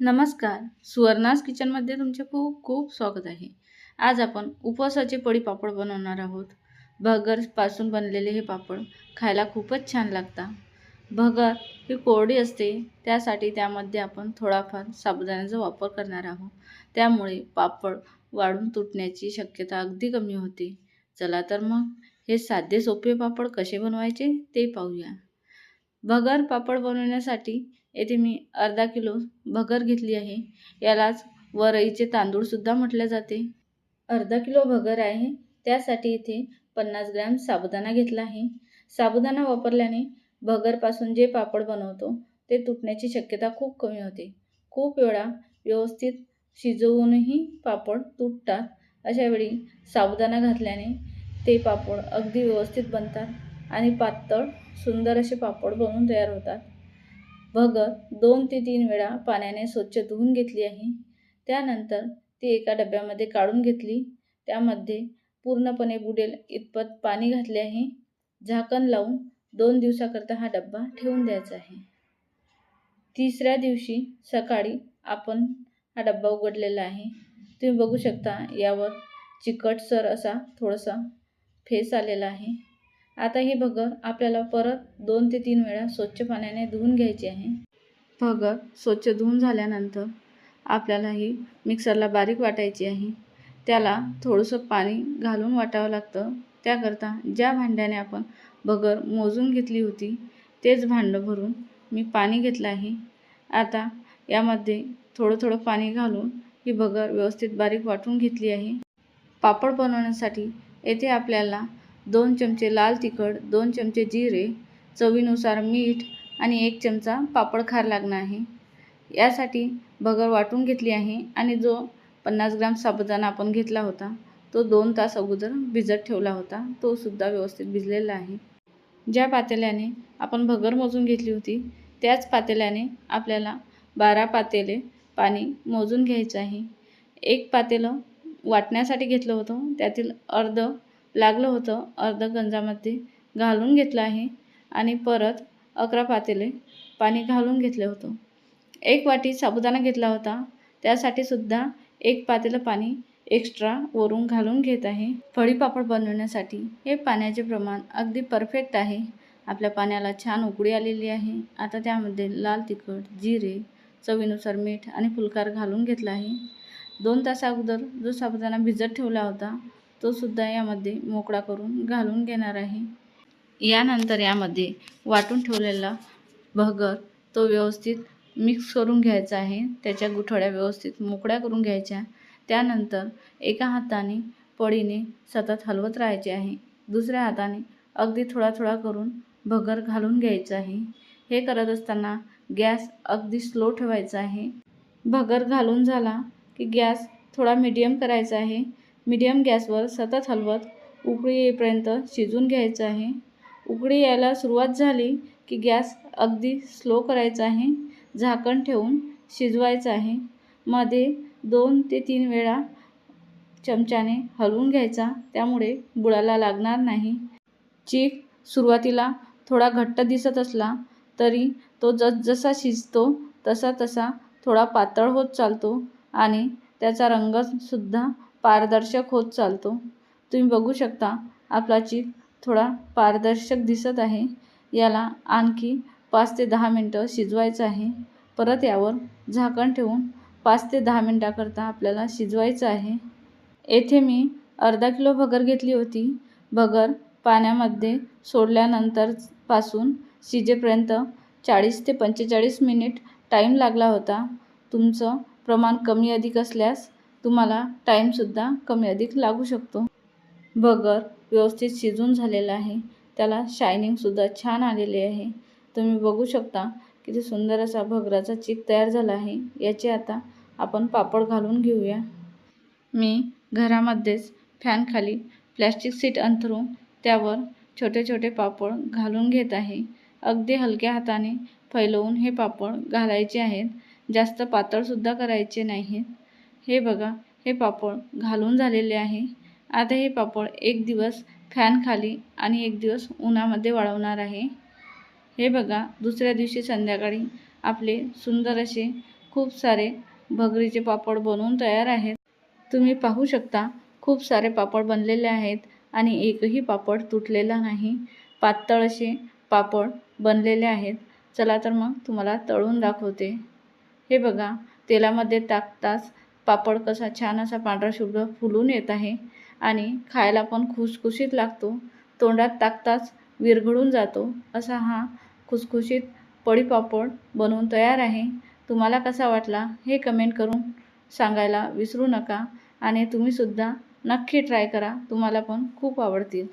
नमस्कार. सुवर्णास किचनमध्ये तुमचे खूप खूप स्वागत आहे. आज आपण उपवासाचे पडी पापड बनवणार आहोत. भगरपासून बनलेले हे पापड खायला खूपच छान लागतात भगर ही कोरडी असते त्यासाठी त्यामध्ये आपण थोडाफार साबुदाण्याचा वापर करणार आहोत. त्यामुळे पापड वाढून तुटण्याची शक्यता अगदी कमी होते. चला तर मग हे साधे सोपे पापड कसे बनवायचे ते पाहूया. भगर पापड बनवण्यासाठी येथे मी अर्धा किलो भगर घेतली आहे. यालाच वरईचे तांदूळसुद्धा म्हटले जाते. अर्धा किलो भगर आहे. त्यासाठी इथे पन्नास ग्रॅम साबुदाणा घेतला आहे. साबुदाणा वापरल्याने भगरपासून जे पापड बनवतो ते तुटण्याची शक्यता खूप कमी होते. खूप वेळा व्यवस्थित शिजवूनही पापड तुटतात. अशावेळी साबुदाणा घातल्याने ते पापड अगदी व्यवस्थित बनतात आणि पातळ सुंदर असे पापड बनवून तयार होतात. भगत दोन ते तीन वेळा पाण्याने स्वच्छ धुवून घेतली आहे. त्यानंतर ती एका डब्यामध्ये काढून घेतली. त्यामध्ये पूर्णपणे बुडेल इतपत पाणी घातले आहे. झाकण लावून दोन दिवसाकरता हा डब्बा ठेवून द्यायचा आहे. तिसऱ्या दिवशी सकाळी आपण हा डब्बा उघडलेला आहे. तुम्ही बघू शकता यावर चिकटसर असा थोडासा फेस आलेला आहे. आता ही भगर आपल्याला परत दोन ते तीन वेळा स्वच्छ पाण्याने धुवून घ्यायची आहे. भगर स्वच्छ धुवून झाल्यानंतर आपल्याला ही मिक्सरला बारीक वाटायची आहे. त्याला थोडंसं पाणी घालून वाटावं लागतं. त्याकरता ज्या भांड्याने आपण भगर मोजून घेतली होती तेच भांडं भरून मी पाणी घेतलं आहे. आता यामध्ये थोडं थोडं पाणी घालून ही भगर व्यवस्थित बारीक वाटून घेतली आहे. पापड बनवण्यासाठी येथे आपल्याला दोन चमचे लाल तिखट दोन चमचे जिरे चवीनुसार मीठ आणि एक चमचा पापड खार लागणार आहे. यासाठी भगर वाटून घेतली आहे आणि जो पन्नास ग्राम साबुदाणा आपण घेतला होता तो दोन तास अगोदर भिजत ठेवला होता तो सुद्धा व्यवस्थित भिजलेला आहे. ज्या पातेल्याने आपण भगर मोजून घेतली होती त्याच पातेल्याने आपल्याला बारा पातेले पाणी मोजून घ्यायचं आहे. एक पातेलं वाटण्यासाठी घेतलं होतं त्यातील अर्ध लागलं होतं. अर्ध गंजामध्ये घालून घेतलं आहे आणि परत अकरा पातेले पाणी घालून घेतलं होतं. एक वाटी साबुदाणा घेतला होता. त्यासाठी सुद्धा एक पातेलं पाणी एक्स्ट्रा वरून घालून घेत आहे. फळी पापड बनवण्यासाठी हे पाण्याचे प्रमाण अगदी परफेक्ट आहे. आपल्या पाण्याला छान उकळी आलेली आहे. आता त्यामध्ये लाल तिखट जिरे चवीनुसार मीठ आणि फुलकार घालून घेतला आहे. दोन तासा अगोदर जो साबुदाणा भिजत ठेवला होता तो सुद्धा यामध्ये मोकळा करून घालून घेणार आहे. यानंतर यामध्ये वाटून ठेवलेला भगर तो व्यवस्थित मिक्स करून घ्यायचा आहे. त्याच्या गुठळ्या व्यवस्थित मोकळ्या करून घ्यायच्या. त्यानंतर एका हाताने पडीने सतत हलवत राहायचे आहे. दुसऱ्या हाताने अगदी थोडा थोडा करून भगर घालून घ्यायचं आहे. हे करत असताना गॅस अगदी स्लो ठेवायचा आहे. भगर घालून झाला की गॅस थोडा मीडियम करायचा आहे. मीडियम गॅसवर सतत हलवत उकळी येईपर्यंत शिजून घ्यायचं आहे. उकळी यायला सुरुवात झाली की गॅस अगदी स्लो करायचा आहे. झाकण ठेवून शिजवायचं आहे. मध्ये दोन ते तीन वेळा चमच्याने हलवून घ्यायचा. त्यामुळे बुडाला लागणार नाही. चीक सुरुवातीला थोडा घट्ट दिसत असला तरी तो जसजसा शिजतो तसा तसा थोडा पातळ होत चालतो आणि त्याचा रंगसुद्धा पारदर्शक होत चालतो. तुम्ही बघू शकता आपला चीक थोडा पारदर्शक दिसत आहे. याला आणखी पाच ते दहा मिनटं शिजवायचं आहे. परत यावर झाकण ठेवून पाच ते दहा मिनटाकरता आपल्याला शिजवायचं आहे. येथे मी अर्धा किलो भगर घेतली होती. भगर पाण्यामध्ये सोडल्यानंतरपासून शिजेपर्यंत चाळीस ते पंचेचाळीस मिनिट टाईम लागला होता. तुमचं प्रमाण कमी अधिक असल्यास तुम्हाला टाईमसुद्धा कमी अधिक लागू शकतो. बगर व्यवस्थित शिजून झालेला आहे. त्याला शायनिंगसुद्धा छान आलेले आहे. तुम्ही बघू शकता किती सुंदर असा भगराचा चिक तयार झाला आहे. याचे आता आपण पापड घालून घेऊया. मी घरामध्येच फॅनखाली प्लॅस्टिक सीट अंथरून त्यावर छोटे छोटे पापड घालून घेत आहे. अगदी हलक्या हाताने फैलवून हे पापड घालायचे आहेत. जास्त पातळसुद्धा करायचे नाहीत. हे बघा हे पापड घालून झालेले आहे. आता हे पापड एक दिवस फॅनखाली आणि एक दिवस उन्हामध्ये वाळवणार आहे. हे बघा दुसऱ्या दिवशी संध्याकाळी आपले सुंदर असे खूप सारे भगरीचे पापड बनवून तयार आहेत. तुम्ही पाहू शकता खूप सारे पापड बनलेले आहेत आणि एकही पापड तुटलेला नाही. पातळ असे पापड बनलेले आहेत. चला तर मग तुम्हाला तळून दाखवते. हे बघा तेलामध्ये टाकताच पापड कसा छान असा पांढरा शुभ्र फुलून येत आहे आणि खायला पण खुसखुशीत लागतो. तोंडात टाकताच विरघळून जातो. असा हा खुसखुशीत पडीपापड बनवून तयार आहे. तुम्हाला कसा वाटला हे कमेंट करून सांगायला विसरू नका आणि तुम्हीसुद्धा नक्की ट्राय करा. तुम्हाला पण खूप आवडतील.